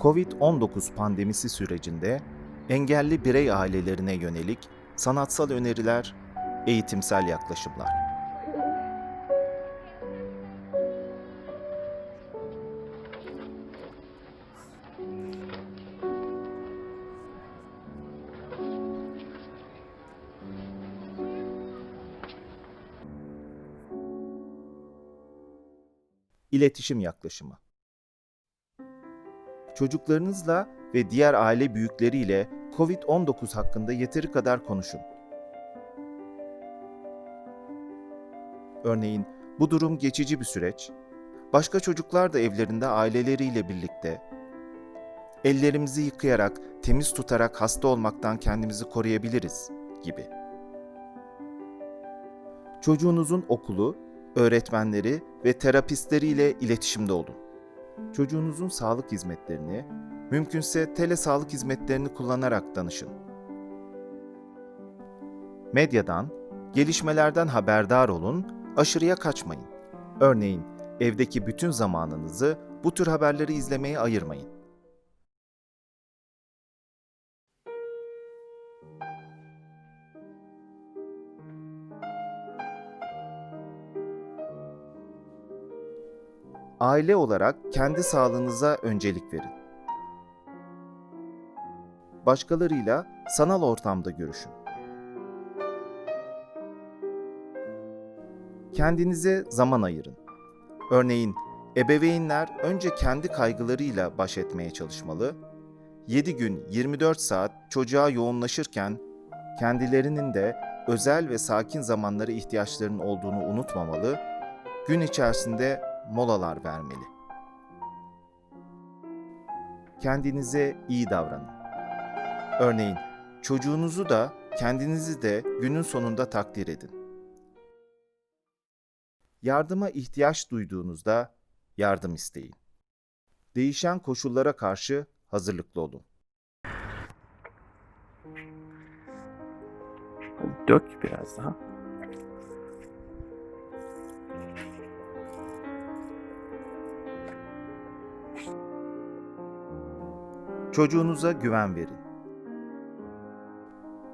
Covid-19 pandemisi sürecinde engelli birey ailelerine yönelik sanatsal öneriler, eğitimsel yaklaşımlar. İletişim yaklaşımı. Çocuklarınızla ve diğer aile büyükleriyle COVID-19 hakkında yeteri kadar konuşun. Örneğin bu durum geçici bir süreç. Başka çocuklar da evlerinde aileleriyle birlikte ellerimizi yıkayarak, temiz tutarak hasta olmaktan kendimizi koruyabiliriz gibi. Çocuğunuzun okulu, öğretmenleri ve terapistleriyle iletişimde olun çocuğunuzun sağlık hizmetlerini, mümkünse tele sağlık hizmetlerini kullanarak danışın. Medyadan, gelişmelerden haberdar olun, aşırıya kaçmayın. Örneğin, evdeki bütün zamanınızı bu tür haberleri izlemeye ayırmayın. Aile olarak kendi sağlığınıza öncelik verin. Başkalarıyla sanal ortamda görüşün. Kendinize zaman ayırın. Örneğin ebeveynler önce kendi kaygılarıyla baş etmeye çalışmalı. 7 gün 24 saat çocuğa yoğunlaşırken kendilerinin de özel ve sakin zamanlara ihtiyaçlarının olduğunu unutmamalı. Gün içerisinde molalar vermeli. Kendinize iyi davranın. Örneğin çocuğunuzu da kendinizi de günün sonunda takdir edin. Yardıma ihtiyaç duyduğunuzda yardım isteyin. Değişen koşullara karşı hazırlıklı olun. Dök biraz daha. Çocuğunuza güven verin.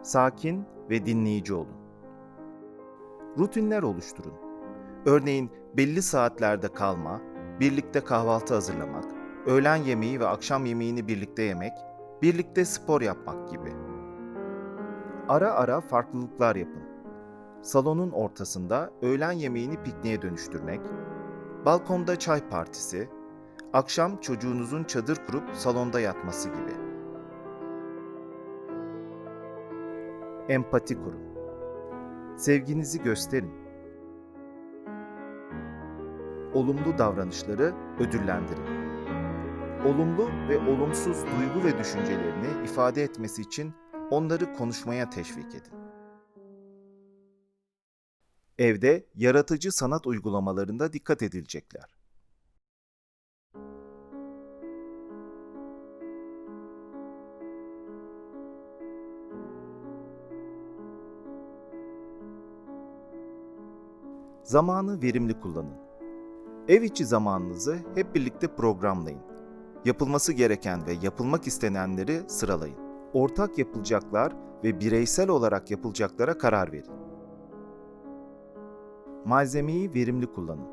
Sakin ve dinleyici olun. Rutinler oluşturun. Örneğin belli saatlerde kalma, birlikte kahvaltı hazırlamak, öğlen yemeği ve akşam yemeğini birlikte yemek, birlikte spor yapmak gibi. Ara ara farklılıklar yapın. Salonun ortasında öğlen yemeğini pikniğe dönüştürmek, balkonda çay partisi, akşam çocuğunuzun çadır kurup salonda yatması gibi. Empati kurun. Sevginizi gösterin. Olumlu davranışları ödüllendirin. Olumlu ve olumsuz duygu ve düşüncelerini ifade etmesi için onları konuşmaya teşvik edin. Evde yaratıcı sanat uygulamalarında dikkat edilecekler. Zamanı verimli kullanın. Ev içi zamanınızı hep birlikte programlayın. Yapılması gereken ve yapılmak istenenleri sıralayın. Ortak yapılacaklar ve bireysel olarak yapılacaklara karar verin. Malzemeyi verimli kullanın.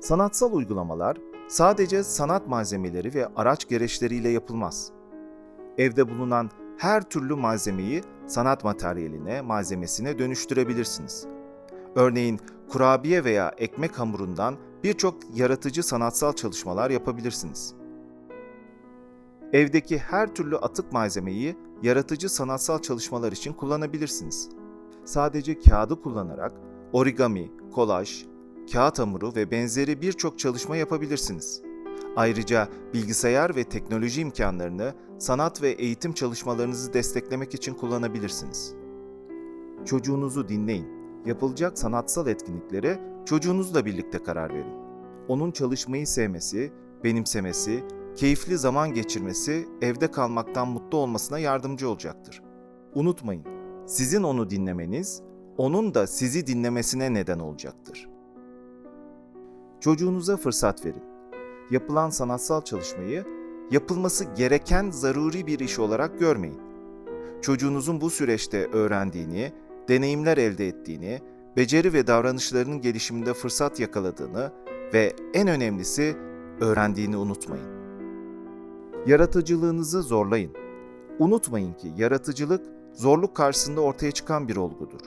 Sanatsal uygulamalar sadece sanat malzemeleri ve araç gereçleriyle yapılmaz. Evde bulunan her türlü malzemeyi sanat materyaline, malzemesine dönüştürebilirsiniz. Örneğin kurabiye veya ekmek hamurundan birçok yaratıcı sanatsal çalışmalar yapabilirsiniz. Evdeki her türlü atık malzemeyi yaratıcı sanatsal çalışmalar için kullanabilirsiniz. Sadece kağıdı kullanarak origami, kolaj, kağıt hamuru ve benzeri birçok çalışma yapabilirsiniz. Ayrıca bilgisayar ve teknoloji imkanlarını sanat ve eğitim çalışmalarınızı desteklemek için kullanabilirsiniz. Çocuğunuzu dinleyin yapılacak sanatsal etkinliklere çocuğunuzla birlikte karar verin. Onun çalışmayı sevmesi, benimsemesi, keyifli zaman geçirmesi, evde kalmaktan mutlu olmasına yardımcı olacaktır. Unutmayın, sizin onu dinlemeniz, onun da sizi dinlemesine neden olacaktır. Çocuğunuza fırsat verin. Yapılan sanatsal çalışmayı yapılması gereken zaruri bir iş olarak görmeyin. Çocuğunuzun bu süreçte öğrendiğini, deneyimler elde ettiğini, beceri ve davranışlarının gelişiminde fırsat yakaladığını ve en önemlisi öğrendiğini unutmayın. Yaratıcılığınızı zorlayın. Unutmayın ki yaratıcılık zorluk karşısında ortaya çıkan bir olgudur.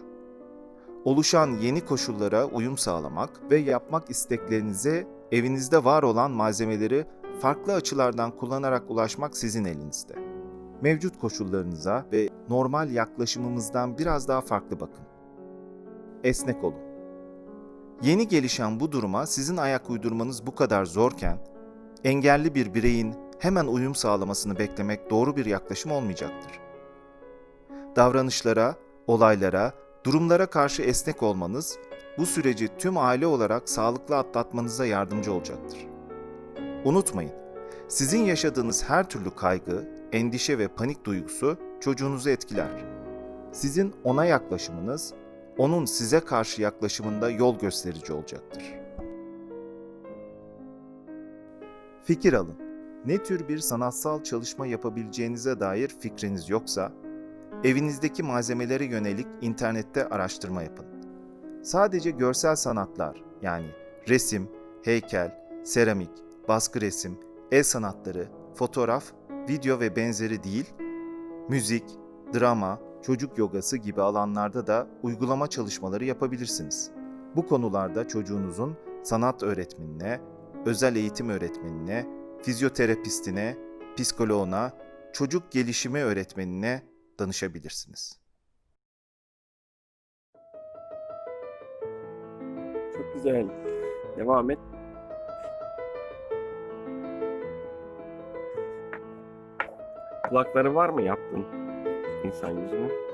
Oluşan yeni koşullara uyum sağlamak ve yapmak isteklerinize evinizde var olan malzemeleri farklı açılardan kullanarak ulaşmak sizin elinizde. Mevcut koşullarınıza ve normal yaklaşımımızdan biraz daha farklı bakın. Esnek olun. Yeni gelişen bu duruma sizin ayak uydurmanız bu kadar zorken, engelli bir bireyin hemen uyum sağlamasını beklemek doğru bir yaklaşım olmayacaktır. Davranışlara, olaylara, durumlara karşı esnek olmanız bu süreci tüm aile olarak sağlıklı atlatmanıza yardımcı olacaktır. Unutmayın, sizin yaşadığınız her türlü kaygı, endişe ve panik duygusu çocuğunuzu etkiler. Sizin ona yaklaşımınız, onun size karşı yaklaşımında yol gösterici olacaktır. Fikir alın. Ne tür bir sanatsal çalışma yapabileceğinize dair fikriniz yoksa, evinizdeki malzemelere yönelik internette araştırma yapın. Sadece görsel sanatlar yani resim, heykel, seramik, baskı resim, el sanatları, fotoğraf, video ve benzeri değil, müzik, drama, çocuk yogası gibi alanlarda da uygulama çalışmaları yapabilirsiniz. Bu konularda çocuğunuzun sanat öğretmenine, özel eğitim öğretmenine, fizyoterapistine, psikoloğuna, çocuk gelişimi öğretmenine danışabilirsiniz. Çok güzel. Devam et. Kulakları var mı yaptın insan yüzünü?